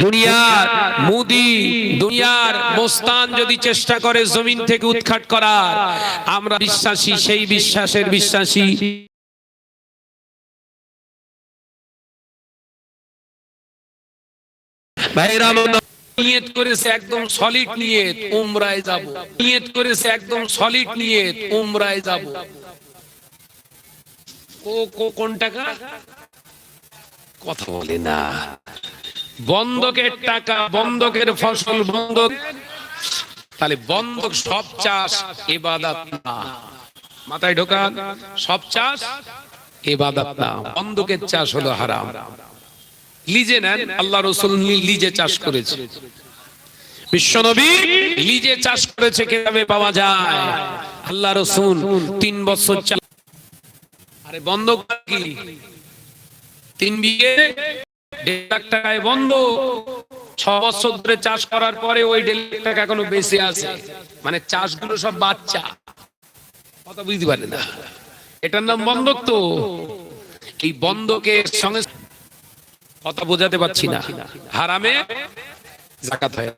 দুনিয়ার মুদি দুনিয়ার মোস্তান যদি চেষ্টা করে জমিন থেকে উৎখাট করার আমরা বিশ্বাসী সেই বিশ্বাসের বিশ্বাসী। ভাইরা আমার নিয়ত করেছে একদম সলিড নিয়ত উমরায় যাব। নিয়ত করেছে একদম সলিড নিয়ত উমরায় যাব। ও কো- কোন টাকা কথা বলে না। বন্ধকের টাকা বন্ধকের ফসল বন্ধক তাহলে বন্ধক সব চাষ এবাদাত না। মাথায় ঢোকান, সব চাষ এবাদাত না। বন্ধকের চাষ হলো হারাম। লিজে নেন, আল্লাহ রসুল লিজে চাষ করেছে। বিশ্বনবী লিজে চাষ করেছে, কীভাবে পাওয়া যায়? আল্লাহ রসুল তিন বছর আরে বন্ধ কি? তিন বিঘে? দেড় লাখ টাকায় বন্ধ। ছ বছর ধরে চাষ করার পরে ওই দেড় লাখ টাকা এখনও আছে। মানে চাষগুলো সব বাচ্চা। কথা বুঝতে পারে না। এটার নাম বন্ধক তো। এই বন্ধকে সঙ্গে কথা বোঝাতে পারছি না। হারামে জাকাত হয়।